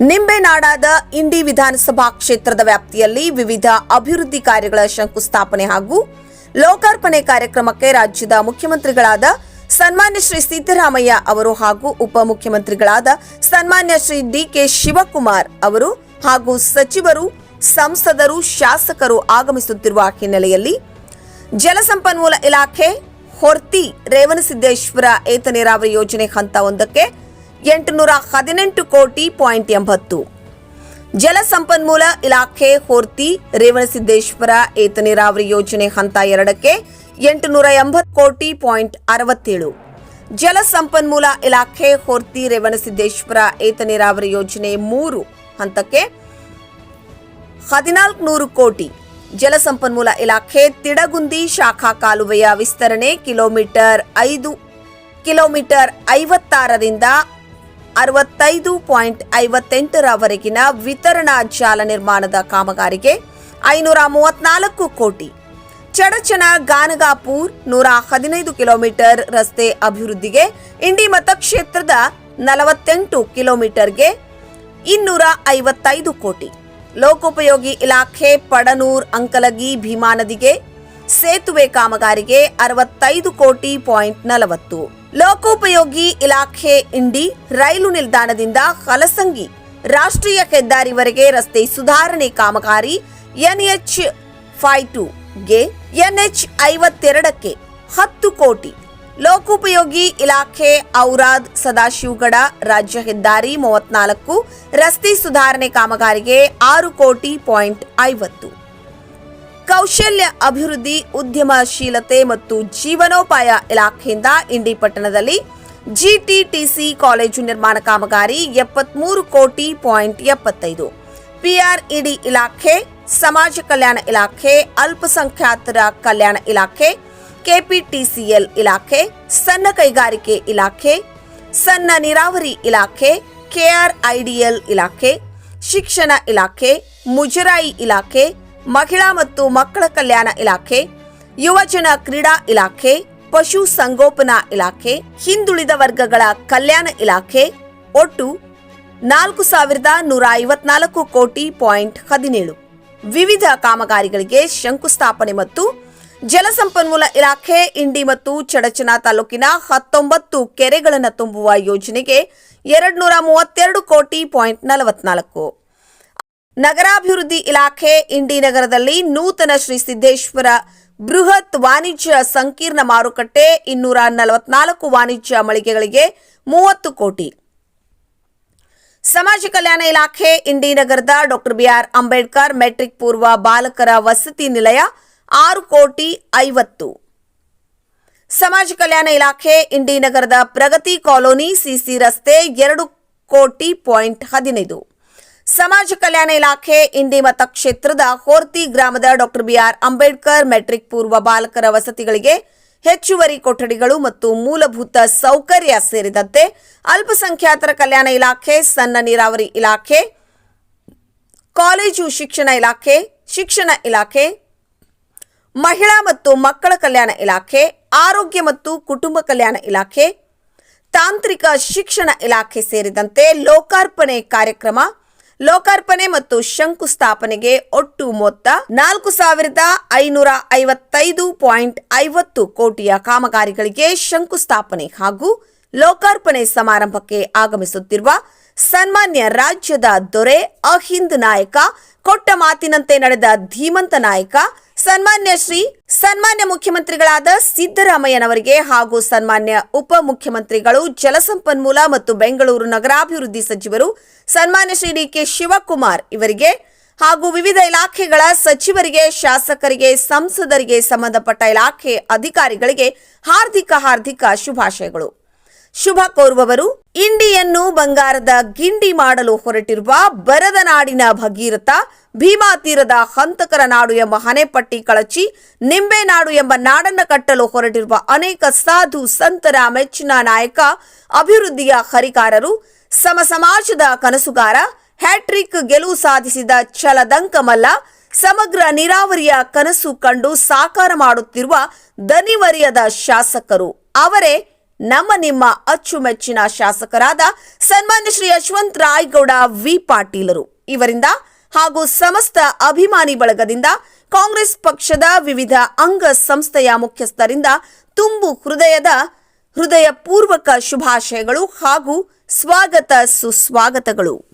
ನಿಂಬೆನಾಡಾದ ಇಂಡಿ ವಿಧಾನಸಭಾ ಕ್ಷೇತ್ರದ ವ್ಯಾಪ್ತಿಯಲ್ಲಿ ವಿವಿಧ ಅಭಿವೃದ್ಧಿ ಕಾರ್ಯಗಳ ಶಂಕುಸ್ಥಾಪನೆ ಹಾಗೂ ಲೋಕಾರ್ಪಣೆ ಕಾರ್ಯಕ್ರಮಕ್ಕೆ ರಾಜ್ಯದ ಮುಖ್ಯಮಂತ್ರಿಗಳಾದ ಸನ್ಮಾನ್ಯ ಶ್ರೀ ಸಿದ್ದರಾಮಯ್ಯ ಅವರು ಹಾಗೂ ಉಪಮುಖ್ಯಮಂತ್ರಿಗಳಾದ ಸನ್ಮಾನ್ಯ ಶ್ರೀ ಡಿಕೆ ಶಿವಕುಮಾರ್ ಅವರು ಹಾಗೂ ಸಚಿವರು, ಸಂಸದರು, ಶಾಸಕರು ಆಗಮಿಸುತ್ತಿರುವ ಹಿನ್ನೆಲೆಯಲ್ಲಿ ಜಲಸಂಪನ್ಮೂಲ ಇಲಾಖೆ, ಹೊರ್ತಿ, ರೇವಣಸಿದ್ದೇಶ್ವರ ಏತ ನೀರಾವರಿ ಯೋಜನೆ ಹಂತ ಒಂದಕ್ಕೆ ಎಂಟುನೂರ ಹದಿನೆಂಟು ಕೋಟಿ ಪಾಯಿಂಟ್ ಎಂಬತ್ತು. ಜಲಸಂಪನ್ಮೂಲ ಇಲಾಖೆ ಹೊರ್ತಿ ರೇವಣಸಿದ್ದೇಶ್ವರ ಏತ ನೀರಾವರಿ ಯೋಜನೆ ಹಂತ ಎರಡಕ್ಕೆ ಎಂಟುನೂರ ಎಂಬತ್ತು ಕೋಟಿ ಪಾಯಿಂಟ್ ಅರವತ್ತೇಳು. ಜಲಸಂಪನ್ಮೂಲ ಇಲಾಖೆ ಹೊರ್ತಿ ರೇವಣಸಿದ್ದೇಶ್ವರ ಏತ ನೀರಾವರಿ ಯೋಜನೆ ಮೂರು ಹಂತಕ್ಕೆ ಹದಿನಾಲ್ಕುನೂರು ಕೋಟಿ. ಜಲಸಂಪನ್ಮೂಲ ಇಲಾಖೆ ತಿಡಗುಂದಿ ಶಾಖಾ ಕಾಲುವೆಯ ವಿಸ್ತರಣೆ ಕಿಲೋಮೀಟರ್ ಐದು ಕಿಲೋಮೀಟರ್ ಐವತ್ತಾರರಿಂದ ಅರವತ್ತೈದು ಪಾಯಿಂಟ್ ಐವತ್ತೆಂಟರವರೆಗಿನ ವಿತರಣಾ ಜಾಲ ನಿರ್ಮಾಣದ ಕಾಮಗಾರಿಗೆ ಐನೂರ ಮೂವತ್ನಾಲ್ಕು ಕೋಟಿ. ಚಡಚನ ಗಾನಗಾಪುರ್ ನೂರ ಹದಿನೈದು ಕಿಲೋಮೀಟರ್ ರಸ್ತೆ ಅಭಿವೃದ್ಧಿಗೆ ಇಂಡಿ ಮತಕ್ಷೇತ್ರದ ನಲವತ್ತೆಂಟು ಕಿಲೋಮೀಟರ್ಗೆ ಇನ್ನೂರ ಐವತ್ತೈದು ಕೋಟಿ. ಲೋಕೋಪಯೋಗಿ ಇಲಾಖೆ ಪಡನೂರ್, ಅಂಕಲಗಿ, ಭೀಮಾ ನದಿಗೆ ಸೇತುವೆ ಕಾಮಗಾರಿಗೆ ಅರವತ್ತೈದು ಕೋಟಿ ಪಾಯಿಂಟ್ ನಲವತ್ತು. ಲೋಕೋಪಯೋಗಿ ಇಲಾಖೆ ಇಂಡಿ ರೈಲು ನಿಲ್ದಾಣದಿಂದ ಹಲಸಂಗಿ ರಾಷ್ಟ್ರೀಯ ಹೆದ್ದಾರಿವರೆಗೆ ರಸ್ತೆ ಸುಧಾರಣೆ ಕಾಮಗಾರಿ ಎನ್ಎಚ್ ಫೈ ಟು ಗೆ ಎನ್ಎಚ್ ಐವತ್ತೆರಡಕ್ಕೆ ಹತ್ತು ಕೋಟಿ. ಲೋಕೋಪಯೋಗಿ ಇಲಾಖೆ ಔರಾದ್ ಸದಾಶಿವಗಡ ರಾಜ್ಯ ಹೆದ್ದಾರಿ ಮೂವತ್ನಾಲ್ಕು ರಸ್ತೆ ಸುಧಾರಣೆ ಕಾಮಗಾರಿಗೆ ಆರು ಕೋಟಿ ಪಾಯಿಂಟ್ ಐವತ್ತು. ಕೌಶಲ್ಯ ಅಭಿವೃದ್ಧಿ, ಉದ್ಯಮಶೀಲತೆ ಮತ್ತು ಜೀವನೋಪಾಯ ಇಲಾಖೆಯಿಂದ ಇಂಡಿ ಪಟ್ಟಣದಲ್ಲಿ ಜಿಟಿಟಿಸಿ ಕಾಲೇಜು ನಿರ್ಮಾಣ ಕಾಮಗಾರಿ ಎಪ್ಪತ್ಮೂರು ಕೋಟಿ ಪಾಯಿಂಟ್ ಎಪ್ಪತ್ತೈದು. ಪಿಆರ್ಇಡಿ ಇಲಾಖೆ, ಸಮಾಜ ಕಲ್ಯಾಣ ಇಲಾಖೆ, ಅಲ್ಪಸಂಖ್ಯಾತರ ಕಲ್ಯಾಣ ಇಲಾಖೆ, ಕೆಪಿಟಿಸಿಎಲ್ ಇಲಾಖೆ, ಸಣ್ಣ ಕೈಗಾರಿಕೆ ಇಲಾಖೆ, ಸಣ್ಣ ನೀರಾವರಿ ಇಲಾಖೆ, ಕೆಆರ್ಐಡಿಎಲ್ ಇಲಾಖೆ, ಶಿಕ್ಷಣ ಇಲಾಖೆ, ಮುಜರಾಯಿ ಇಲಾಖೆ ಮಹಿಳಾ ಮತ್ತು ಮಕ್ಕಳ ಕಲ್ಯಾಣ ಇಲಾಖೆ, ಯುವಜನ ಕ್ರೀಡಾ ಇಲಾಖೆ, ಪಶು ಸಂಗೋಪನಾ ಇಲಾಖೆ, ಹಿಂದುಳಿದ ವರ್ಗಗಳ ಕಲ್ಯಾಣ ಇಲಾಖೆ, ಒಟ್ಟು ನಾಲ್ಕು ಸಾವಿರದ ನೂರ ಐವತ್ನಾಲ್ಕು ಕೋಟಿ ಪಾಯಿಂಟ್ ಹದಿನೇಳು. ವಿವಿಧ ಕಾಮಗಾರಿಗಳಿಗೆ ಶಂಕುಸ್ಥಾಪನೆ ಮತ್ತು ಜಲಸಂಪನ್ಮೂಲ ಇಲಾಖೆ, ಇಂಡಿ ಮತ್ತು ಚಡಚನ ತಾಲೂಕಿನ ಹತ್ತೊಂಬತ್ತು ಕೆರೆಗಳನ್ನು ತುಂಬುವ ಯೋಜನೆಗೆ ಎರಡು ನೂರ ಮೂವತ್ತೆರಡು ಕೋಟಿ ಪಾಯಿಂಟ್ ನಲವತ್ನಾಲ್ಕು. ನಗರಾಭಿವೃದ್ಧಿ ಇಲಾಖೆ ಇಂಡಿ ನಗರದಲ್ಲಿ ನೂತನ ಶ್ರೀ ಸಿದ್ದೇಶ್ವರ ಬೃಹತ್ ವಾಣಿಜ್ಯ ಸಂಕೀರ್ಣ ಮಾರುಕಟ್ಟೆ ಇನ್ನೂರ ನಲವತ್ನಾಲ್ಕು ವಾಣಿಜ್ಯ ಮಳಿಗೆಗಳಿಗೆ ಮೂವತ್ತು ಕೋಟಿ. ಸಮಾಜ ಕಲ್ಯಾಣ ಇಲಾಖೆ ಇಂಡಿ ನಗರದ ಡಾಕ್ಟರ್ ಬಿಆರ್ ಅಂಬೇಡ್ಕರ್ ಮೆಟ್ರಿಕ್ ಪೂರ್ವ ಬಾಲಕರ ವಸತಿ ನಿಲಯ ಆರು ಕೋಟಿ ಐವತ್ತು. ಸಮಾಜ ಕಲ್ಯಾಣ ಇಲಾಖೆ ಇಂಡಿ ನಗರದ ಪ್ರಗತಿ ಕಾಲೋನಿ ಸಿಸಿ ರಸ್ತೆ ಎರಡು ಕೋಟಿ ಪಾಯಿಂಟ್ ಹದಿನೈದು. ಸಮಾಜ ಕಲ್ಯಾಣ ಇಲಾಖೆ ಇಂಡಿ ಮತಕ್ಷೇತ್ರದ ಹೋರ್ತಿ ಗ್ರಾಮದ ಡಾಕ್ಟರ್ ಬಿಆರ್ ಅಂಬೇಡ್ಕರ್ ಮೆಟ್ರಿಕ್ ಪೂರ್ವ ಬಾಲಕರ ವಸತಿಗಳಿಗೆ ಹೆಚ್ಚುವರಿ ಕೊಠಡಿಗಳು ಮತ್ತು ಮೂಲಭೂತ ಸೌಕರ್ಯ ಸೇರಿದಂತೆ ಅಲ್ಪಸಂಖ್ಯಾತರ ಕಲ್ಯಾಣ ಇಲಾಖೆ, ಸಣ್ಣ ನೀರಾವರಿ ಇಲಾಖೆ, ಕಾಲೇಜು ಶಿಕ್ಷಣ ಇಲಾಖೆ ಶಿಕ್ಷಣ ಇಲಾಖೆ, ಮಹಿಳಾ ಮತ್ತು ಮಕ್ಕಳ ಕಲ್ಯಾಣ ಇಲಾಖೆ, ಆರೋಗ್ಯ ಮತ್ತು ಕುಟುಂಬ ಕಲ್ಯಾಣ ಇಲಾಖೆ, ತಾಂತ್ರಿಕ ಶಿಕ್ಷಣ ಇಲಾಖೆ ಸೇರಿದಂತೆ ಲೋಕಾರ್ಪಣೆ ಕಾರ್ಯಕ್ರಮ ಲೋಕಾರ್ಪಣೆ ಮತ್ತು ಶಂಕುಸ್ಥಾಪನೆಗೆ ಒಟ್ಟು ಮೊತ್ತ ನಾಲ್ಕು ಸಾವಿರದ ಐನೂರ ಐವತ್ತೈದು ಪಾಯಿಂಟ್ ಐವತ್ತು ಕೋಟಿಯ ಕಾಮಗಾರಿಗಳಿಗೆ ಶಂಕುಸ್ಥಾಪನೆ ಹಾಗೂ ಲೋಕಾರ್ಪಣೆ ಸಮಾರಂಭಕ್ಕೆ ಆಗಮಿಸುತ್ತಿರುವ ಸನ್ಮಾನ್ಯ ರಾಜ್ಯದ ದೊರೆ, ಅಹಿಂದ್ ನಾಯಕ ಕೊಟ್ಟ ಮಾತಿನಂತೆ ನಡೆದ ಧೀಮಂತ ನಾಯಕ, ಸನ್ಮಾನ್ಯ ಶ್ರೀ, ಸನ್ಮಾನ್ಯ ಮುಖ್ಯಮಂತ್ರಿಗಳಾದ ಸಿದ್ದರಾಮಯ್ಯನವರಿಗೆ ಹಾಗೂ ಸನ್ಮಾನ್ಯ ಉಪಮುಖ್ಯಮಂತ್ರಿಗಳು ಜಲಸಂಪನ್ಮೂಲ ಮತ್ತು ಬೆಂಗಳೂರು ನಗರಾಭಿವೃದ್ಧಿ ಸಚಿವರು, ಸನ್ಮಾನ್ಯ ಶ್ರೀ ಡಿ ಕೆ ಶಿವಕುಮಾರ್ ಇವರಿಗೆ ಹಾಗೂ ವಿವಿಧ ಇಲಾಖೆಗಳ ಸಚಿವರಿಗೆ, ಶಾಸಕರಿಗೆ, ಸಂಸದರಿಗೆ ಸಂಬಂಧಪಟ್ಟ ಇಲಾಖೆ ಅಧಿಕಾರಿಗಳಿಗೆ ಹಾರ್ದಿಕ ಹಾರ್ದಿಕ ಶುಭಾಶಯಗಳು. ಶುಭ ಕೋರುವವರು, ಇಂಡಿಯನ್ನು ಬಂಗಾರದ ಗಿಂಡಿ ಮಾಡಲು ಹೊರಟಿರುವ ಬರದ ನಾಡಿನ ಭಗೀರಥ, ಭೀಮಾ ತೀರದ ಹಂತಕರ ನಾಡು ಎಂಬ ಹನೆಪಟ್ಟಿ ಕಳಚಿ ನಿಂಬೆ ನಾಡು ಎಂಬ ನಾಡನ್ನ ಕಟ್ಟಲು ಹೊರಟಿರುವ ಅನೇಕ ಸಾಧು ಸಂತರ ಮೆಚ್ಚಿನ ನಾಯಕ, ಅಭಿವೃದ್ಧಿಯ ಹರಿಕಾರರು, ಸಮ ಸಮಾಜದ ಕನಸುಗಾರ, ಹ್ಯಾಟ್ರಿಕ್ ಗೆಲುವು ಸಾಧಿಸಿದ ಛಲದಂಕಮಲ್ಲ ಸಮಗ್ರ ನೀರಾವರಿಯ ಕನಸು ಕಂಡು ಸಾಕಾರ ಮಾಡುತ್ತಿರುವ ದನಿವರಿಯದ ಶಾಸಕರು. ಅವರೇ ನಮ್ಮ ನಿಮ್ಮ ಅಚ್ಚುಮೆಚ್ಚಿನ ಶಾಸಕರಾದ ಸನ್ಮಾನ್ಯ ಶ್ರೀ ಯಶವಂತ್ ರಾಯ್ಗೌಡ ವಿ ಪಾಟೀಲರು. ಇವರಿಂದ ಹಾಗೂ ಸಮಸ್ತ ಅಭಿಮಾನಿ ಬಳಗದಿಂದ ಕಾಂಗ್ರೆಸ್ ಪಕ್ಷದ ವಿವಿಧ ಅಂಗ ಸಂಸ್ಥೆಯ ಮುಖ್ಯಸ್ಥರಿಂದ ತುಂಬು ಹೃದಯದ ಹೃದಯಪೂರ್ವಕ ಶುಭಾಶಯಗಳು ಹಾಗೂ ಸ್ವಾಗತ ಸುಸ್ವಾಗತಗಳು.